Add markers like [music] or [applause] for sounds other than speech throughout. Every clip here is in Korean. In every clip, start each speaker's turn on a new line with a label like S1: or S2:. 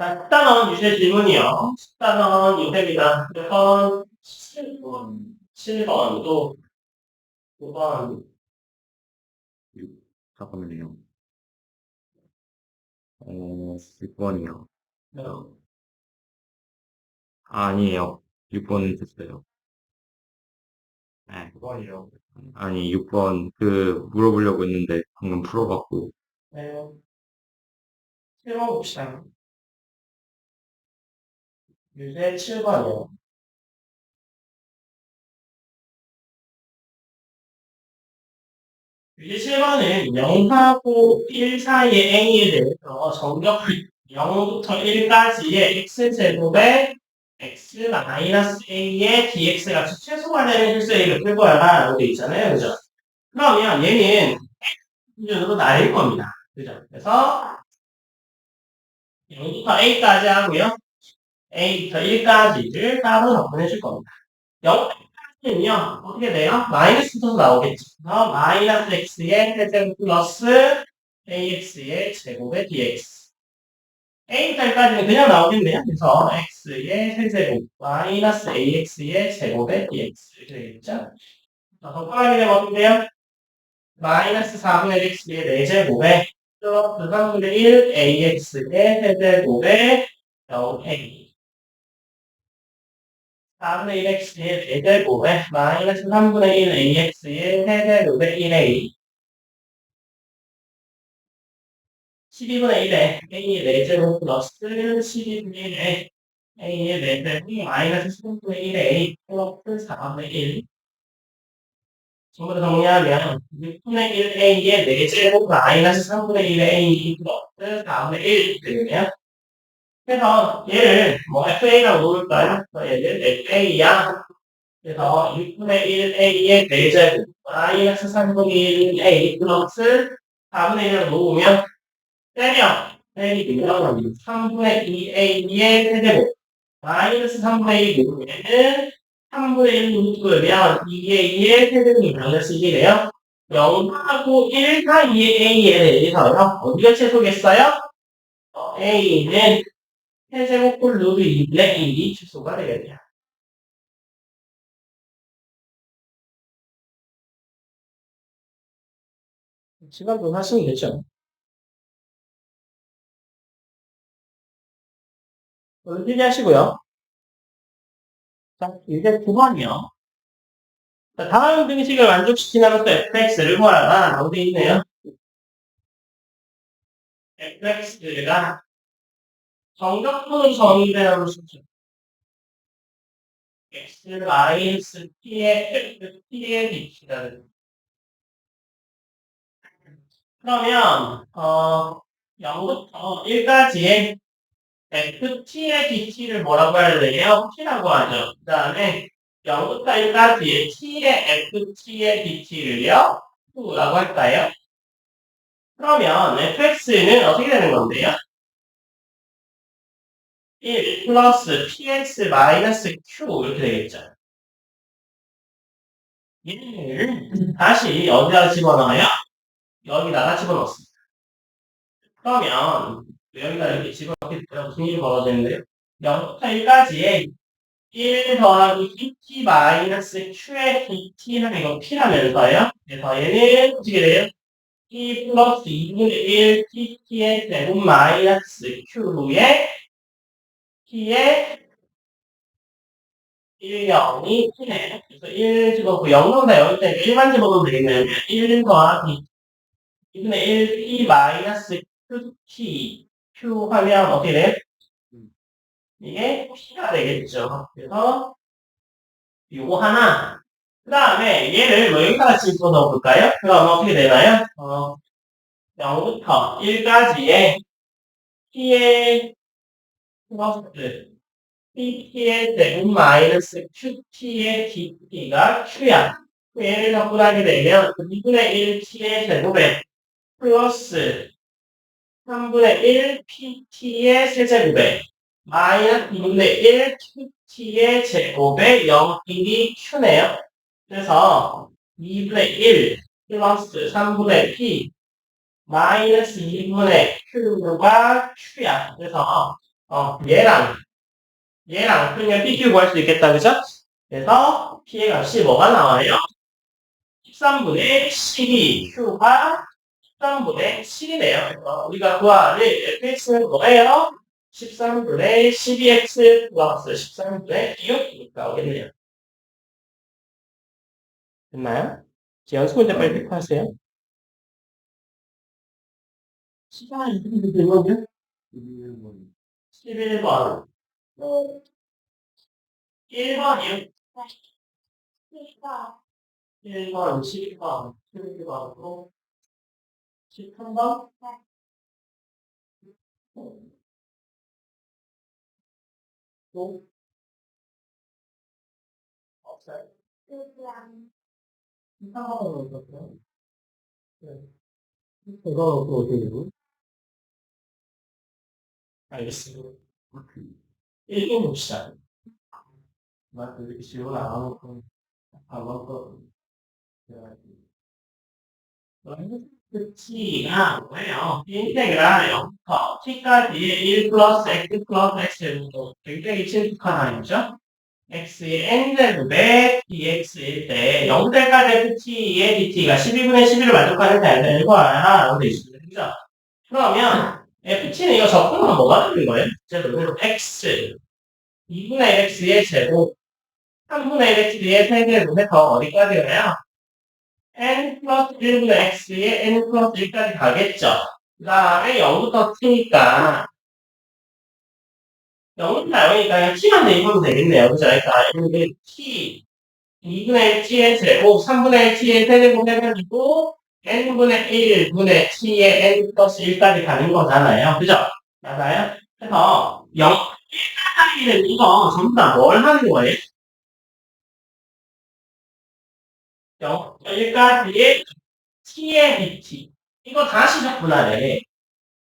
S1: 자, 10단원 유세 질문이요. 10단원 유세입니다. 그래서 7번, 7번, 또 9번,
S2: 잠깐만요. 어, 6번이요. 아니에요. 6번은 됐어요. 네.
S1: 9번이요.
S2: 아니, 6번, 그, 물어보려고 했는데, 방금 풀어봤고.
S1: 네. 7번 봅시다. 유세 7번이요. 유세 7번은 0하고 1 사이의 A에 대해서 정적을 0부터 1까지의 X제곱에 X 마이너스 A의 DX가 최소가 되는 실수를 풀 거야. 라고 돼 있잖아요. 그죠? 그러면 얘는 기준으로 나일 겁니다. 그죠? 그래서 0부터 A까지 하고요. A부터 1까지를 따로 접근해 줄 겁니다. 0까지는요, 어떻게 돼요? 마이너스 붙어서 나오겠죠. 그래서 마이너스 X의 세제곱 플러스 AX의 제곱의 DX. A부터 1까지는 그냥 나오겠네요. 그래서 X의 세제곱 마이너스 AX의 제곱의 DX. 이렇게 되겠죠? 자, 덧가하게 되면 어떻게 돼요? 마이너스 4분의 x의 4제곱에 플러스 3분의 1 ax의 세제곱에 0a 4분의 1 x의 4제곱에 마이너스 3분의 1 ax의 세제곱에 1a 12분의 1에 a의 4제곱 플러스 12분의 1에 a의 4제곱 마이너스 10분의 1에 a 플러스 4분의 1 전부 다 정리하면 6분의 1a의 4제곱 마이너스 3분의 1의 a 플러스 4분의 1 되겠네요. 그래서 얘를 뭐 fa라고 놓을까요? 얘를 fa야. 그래서 6분의 1a의 4제곱 마이너스 3분의 1a 플러스 4분의 1을 놓으면 때려 때리면 3분의 2a의 세제곱 마이너스 3분의 1 놓으면은 3분의 1 묶으면 2a의 세제곱이 마이너스 1이래요. 0하고 1 사이의 a에 대해서요. 어디가 최소겠어요? 어, a는 세제곱골 루트 2분의 1이 최소가 되겠네요. 시간 좀 하시면 되죠. 열심히 하시고요. 자, 이제 9번이요. 자, 다음 등식을 만족시키는 것도 fx를 구하라. 되어 있네요. fx가 정적분을 정의되는 수준. x 마이너스 t의 dx라는. 그러면 어 0부터 1까지의 ft의 dt를 뭐라고 되나요? t라고 하죠. 그 다음에 0부터 1까지의 t의 ft의 dt를요? 뭐라고 할까요? 그러면 fx는 어떻게 되는 건데요? 1 플러스 px 마이너스 q 이렇게 되겠죠. 얘를 다시 어디다 집어넣어요? 여기다가 집어넣습니다. 그러면 여기다 이렇게 집어넣게 되면 무슨 일이 벌어지는데요? 0부터 1까지의 1 더하기 dt 마이너스 q의 dt는 이거 p라면서요. 그래서 얘는 어떻게 돼요? t 플러스 2분의 1 tt의 제곱 마이너스 q의 t의 1, 0이 t네. 그래서 1 집어넣고 0 넣는다 여기 때문에 1만 집어넣으면 되겠네요. 1 더하기 2분의 1 t 마이너스 qt q 하면 어떻게 돼요? 이게 p가 되겠죠. 그래서 요거 하나 그 다음에 얘를 뭐 여기다가 집어넣어 볼까요? 그럼 어떻게 되나요? 어, 0부터 1까지의 t의 플러스 pt의 제곱 마이너스 qt의 dt가 q야. 얘를 접근하게 되면 2분의 1 t의 제곱에 플러스 3분의 1 pt의 세제곱에 마이너스 2분의 1 qt의 제곱에 0일이 q네요. 그래서 2분의 1 플러스 3분의 p 마이너스 2분의 q가 q야. 그래서 어, 얘랑, 얘랑 그냥 PQ 구할 수 있겠다, 그죠? 그래서 P의 값이 뭐가 나와요? 13분의 12Q가 13분의 7이네요. 그래서 우리가 구할 fx는 뭐예요? 13분의 12x 플러스 13분의 6이니까 오겠네요. 됐나요? 이제 연습 문제 빨리 체크하세요. 시간이 되면요? 11번. 1번이요? 1번, 12번, 12번, 13번? 또? 없어요. 13번은 어떻게요? 네. 이거 또 어떻게 되고? 알겠습니다. 읽어봅시다. 맞아, 이렇게 지원 안 하고, 안 하고, 그 t가 뭐예요? 인테그랄 0부터 t까지 1 플러스 x 플러스 x로 굉장히 친숙한 아니죠? x의 n제곱에 dx일 때 0대까지 ft의 dt가 12분의 11을 만족하는 잘 되는 거야 라고 되어 있습니다. 그죠? 그러면 ft는 이거 적분은 뭐가 되는 거예요? 제곱으로 x 2분의 1x의 제곱 3분의 1x의 세제곱에 더 어디까지 가요? n 플러스 1분의 x에 n 플러스 1까지 가겠죠. 그 다음에 0부터 t니까 0부터 0이니까 t만 대입하면 되겠네요. 그죠? 그러니까 이게 t 2분의 t의 제곱 3분의 t의 세제곱 해가지고 n분의 1 분의 t의 n 플러스 1까지 가는 거잖아요. 그죠? 맞아요? 그래서 0, 1까지는 이거 전부 다 뭘 하는 거예요? 0, 1까지의 t의 bt. 이거 다시 적분하래.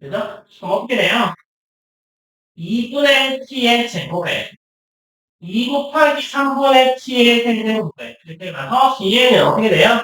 S1: 그죠? 그럼 어떻게 돼요? 2분의 t의 제곱에 2 곱하기 3분의 t의 세제곱에 이렇게 가서 뒤에는 어떻게 돼요?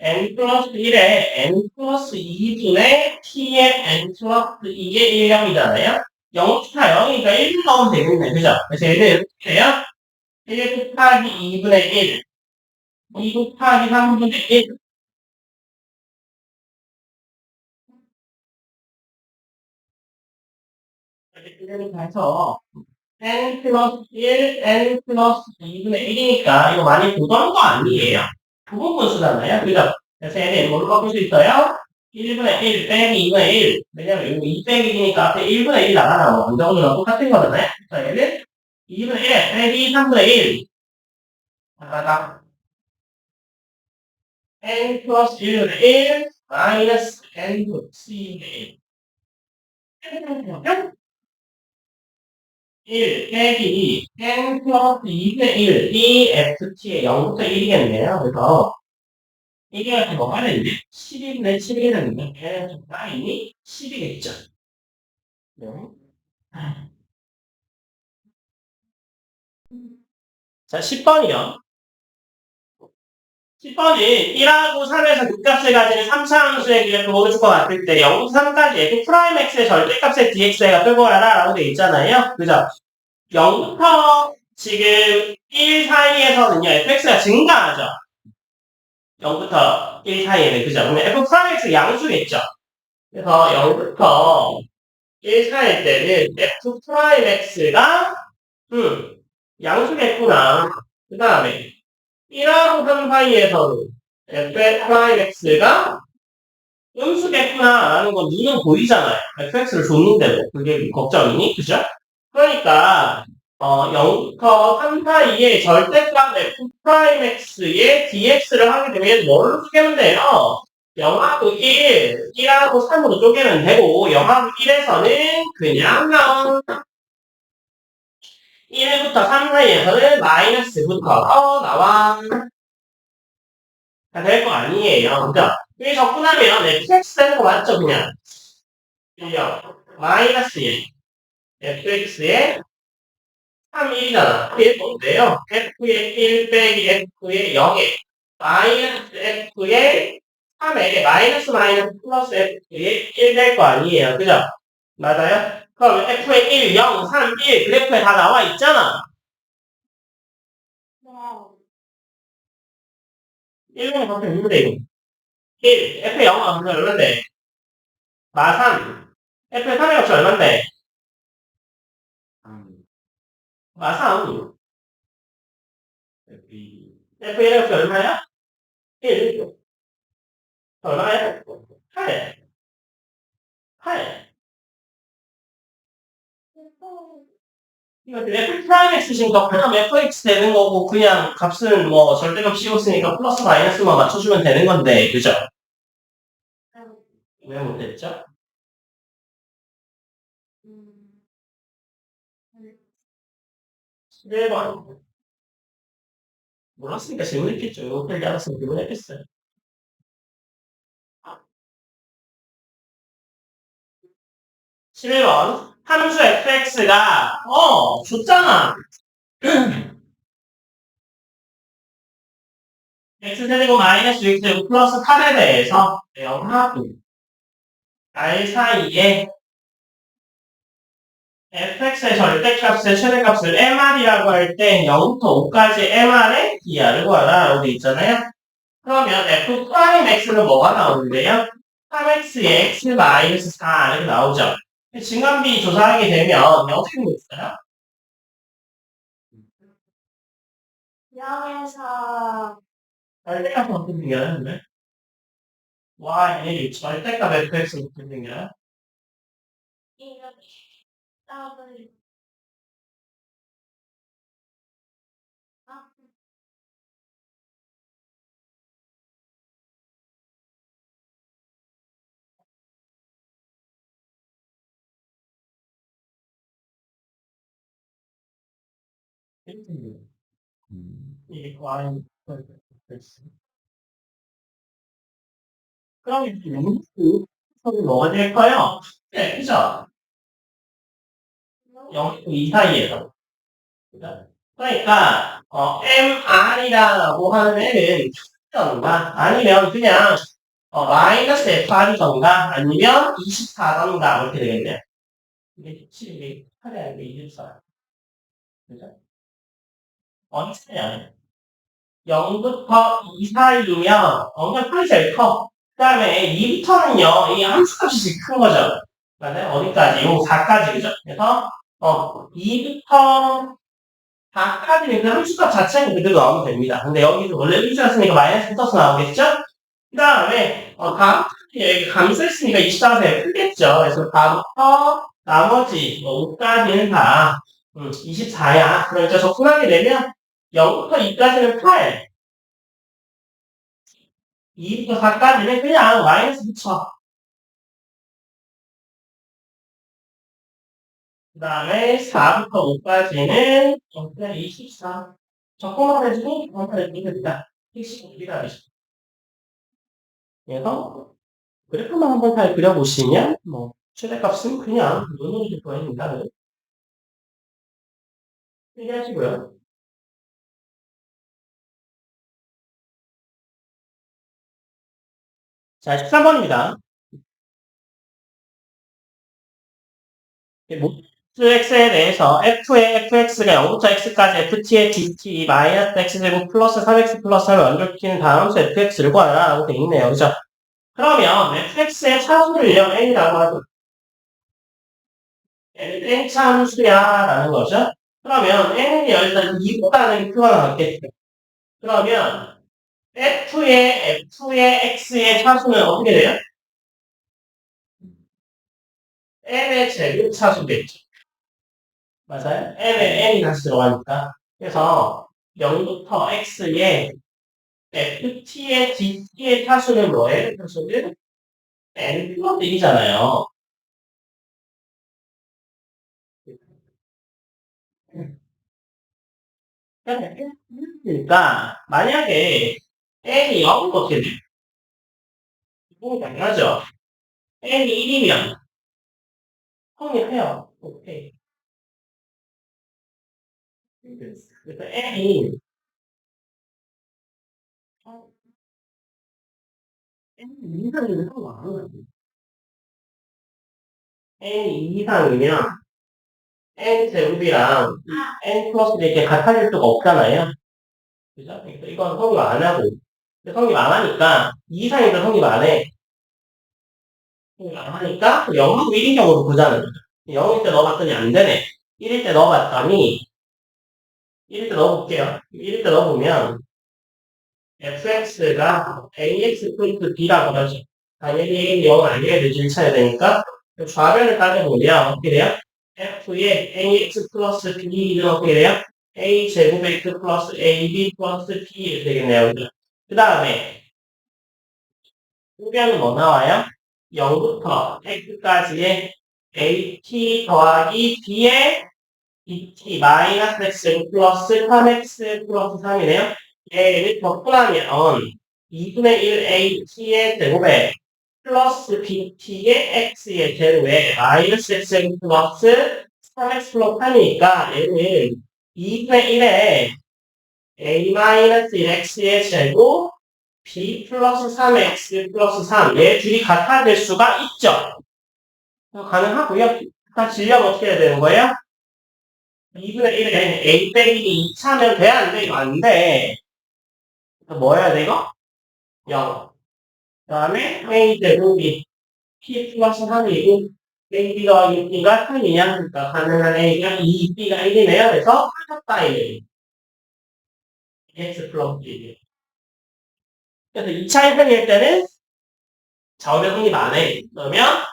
S1: N 플러스 1에 n 플러스 2분의 t의 n 플러스 2의 1형이잖아요? 0부터 0이니까 1 넣으면 되겠네. 그죠? 그래서 얘는 이렇게 돼요? 1 곱하기 2분의 1 2 곱하기 3분의 1. 이렇게 해서 n 플러스 1, n 플러스 2분의 1이니까 이거 많이 보던 거 아니에요. 부분 분수잖아요. 그죠? 그래서 얘는 뭘로 바꿀 수 있어요? 1분의 1 빼기 2분의 1. 왜냐면 이거 2 빼기 2니까 앞에 1분의 1 나가나고 원정으로 똑같은 거잖아요. 그래서 얘는 2분의 1 빼기 3분의 1. 나가다 n 플러스 1분의 1 마이너스 n 플러스 2분의 1. 1 빼기 n 플러스 2분의 1이 ft의 0부터 1이겠네요. 그래서 이게 뭐가 되는데 12분의 7이 되는데 걔는 사인이 10이겠죠. 네. 자 10번이요. 10번이 1하고 3에서 극값을 가지는 3차 함수의 기억을 보여줄 것 같을 때 0부터 3까지 f 프라임 x의 절대값의 dx가 끌고 가라 라고 돼 있잖아요. 그죠? 0부터 지금 1 사이에서는요, fx가 증가하죠. 0부터 1 사이에는, 그죠? 그러면 f 프라임 x 양수겠죠. 그래서 0부터 1 사이일 때는 f 프라임 x가, 음, 양수겠구나. 그 다음에, 1하고 3 사이에서는 f 프라임 x가 음수겠구나 라는 건 눈은 보이잖아요. fx를 줬는데도. 그게 걱정이니? 그죠? 그러니까 어, 0부터 3 사이에 절대값 f 프라임 x의 dx를 하게 되면 뭘로 쪼개면 돼요? 0하고 1, 1하고 3으로 쪼개면 되고 0하고 1에서는 그냥 0 1부터 3 사이에서는 마이너스부터 어, 나와 될 거 아니에요. 그죠? 이게 적분하면 fx 되는 거 맞죠? 그냥 1요 마이너스 1 fx의 3, 1이잖아. 그게 뭔데요? f의 1 빼기 f의 0에 마이너스 f의 3에 마이너스 마이너스 플러스 f의 1 될 거 아니에요. 그죠? 맞아요? 그럼 f의 1, 0, 3, 1 그래프에 다 나와 있잖아. 1은 밖에 없는데, 이거. 1, f의 0은 그냥 얼마인데? 마 3. f의 3의 값이 얼마인데? 마 3. f의 1의 값이 얼마야? 1. 얼마야? 8. 8. 이거 f 프라임 x신거 그럼 fx 되는 거고 그냥 값은 뭐 절대값 씌웠으니까 플러스 마이너스만 맞춰주면 되는 건데 그죠? 왜 못했죠? 네 1번 몰랐으니까 질문했겠죠. 이거 틀리 알았으면 질문했겠어요. 십 11번 함수 fx가 어 줬잖아. [clears throat] x세제곱 마이너스 x제곱 플러스 8에 대해서 0하고 r 사이에 fx의 절대값의 최대값을 mr이라고 할 때 0부터 5까지 mr의 이하를 구하라라고 돼 있잖아요. 그러면 f 프라임 x는 뭐가 나오는데요? 3x의 x 마이너스 4 이렇게 나오죠. 증감비 조사하게 되면 어떻게 되겠어요?
S3: 0에서
S1: 절대값은 어떻게 생겨요? y 절대값 fx는 어떻게 생겨요?
S3: 1은 더블 아,
S1: 그럼 이렇게 영수 선이 뭐가 될까요? 네, 그죠? 0, 2 사이에서. 그죠? 그러니까, 어, MR이라고 하는 애는 던가 아니면 그냥, 어, 마이너스 FR이던가, 아니면 24던가, 이렇게 되겠네요. 이게 7, 8이 아니고 24. 그죠? 차이야? 0부터 2 사이면, 어, 그냥 풀이 제일 커. 그 다음에 2부터는요, 이 함수값이 제일 큰 거죠. 맞아요? 어디까지? 요 4까지, 그죠? 그래서, 어, 2부터 4까지는 그 함수값 자체는 그대로 나오면 됩니다. 근데 여기서 원래 1이었으니까 마이너스 붙어서 나오겠죠? 그 다음에, 어, 다음, 여기 감수했으니까 24세 풀겠죠? 그래서 다부터 나머지, 뭐, 5까지는 다, 음, 24야. 그러니까 접근하게 되면, 0부터 2까지는 8. 2부터 4까지는 그냥 마이너스 붙여. 그 다음에 4부터 5까지는 그냥 24. 적공만 해주고 해주면 됩니다. 핵심 우리가 되죠. 그래서 그래프만 한번 잘 그려보시면 뭐 최대값은 그냥 눈으로 줄 거입니다. 필기하시고요. 자, 13번입니다. 모드 x에 대해서 f의 fx가 0부터 x까지 ft의 dt 마이너스 x제곱 플러스 3x 플러스 3을 완전시키는 다함수 fx를 구하라 라고 되어 있네요. 그죠? 그러면 fx의 차수를요 n이라고 하죠. n은 n차 함수야 라는 거죠. 그러면 n이 일단 2보다는 표가 나왔겠죠. 그러면 f의 f의 x의 차수는 어떻게 돼요? n의 제곱 차수겠죠. 맞아요? n에 n이 다시 들어가니까. 그래서 0부터 x에 ft의 dt의 차수는 뭐예요? 차수는 n 플러스 1이잖아요. 그러니까 만약에 n이 0은 어떻게 돼요? 이거 당연하죠. n이 1이면 성립해요. 오케이. 그래서 n이 n이 인간이 왜 나와? n이 이상이면 n 제곱이랑 n 플러스 이렇게 같아질 수가 없잖아요. 그죠? 그러니까 이건 성립 안 하고. 성립 안 하니까 2 이상인데 성립 안 해. 성립 안 하니까 0하고 1인 경우로 보자는 거죠. 0일 때 넣어봤더니 안 되네. 1일 때 넣어봤더니 1일 때 넣어볼게요. 1일 때 넣어보면 fx가 ax 플러스 b라고 하죠. 당연히 0 아니어야 되지 1차야 되니까 좌변을 따져보면 어떻게 돼요? f의 ax 플러스 b는 어떻게 돼요? a 제곱 x 플러스 ab 플러스 b 되겠네요. 그 다음에 후변은 뭐 나와요? 0부터 x까지의 at 더하기 b의 bt 마이너스 x 플러스 3x 플러스 3이네요. 얘를 덧분하면 2분의 1 at의 제곱에 플러스 bt의 x의 제곱에 마이너스 x 플러스 3x 플러스 3이니까 얘를 2분의 1에 a-1x의 제곱 b 플러스 3x 플러스 3 얘 둘이 같아야 될 수가 있죠. 가능하고요. 다 질려면 어떻게 해야 되는 거예요? 2분의 1에 a 빼기 2차면 돼야 안 돼? 이거 안 돼. 뭐 해야 돼, 이거? 0. 그 다음에 a 제곱이 p 플러스 3이고 a가 6b가 3이냐? 그러니까 가능한 a가 2b가 1이네요. 그래서 하셨다, 1. 헬스 플러그이에요. 그래서 2차 일평일 때는 좌우의 확립 안에 그러면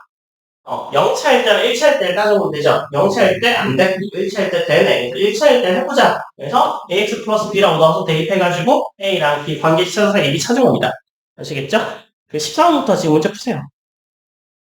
S1: 어, 0차일 때는 1차일 때를 따져보면 되죠. 0차일 때 안 됐고 1차일 때 되네. 1차 일때를 해보자. 그래서 ax 플러스 b라고 넣어서 대입해가지고 a랑 b 관계 찾아서 a, b 찾은 겁니다. 아시겠죠? 그 13호부터 지금 문제 푸세요.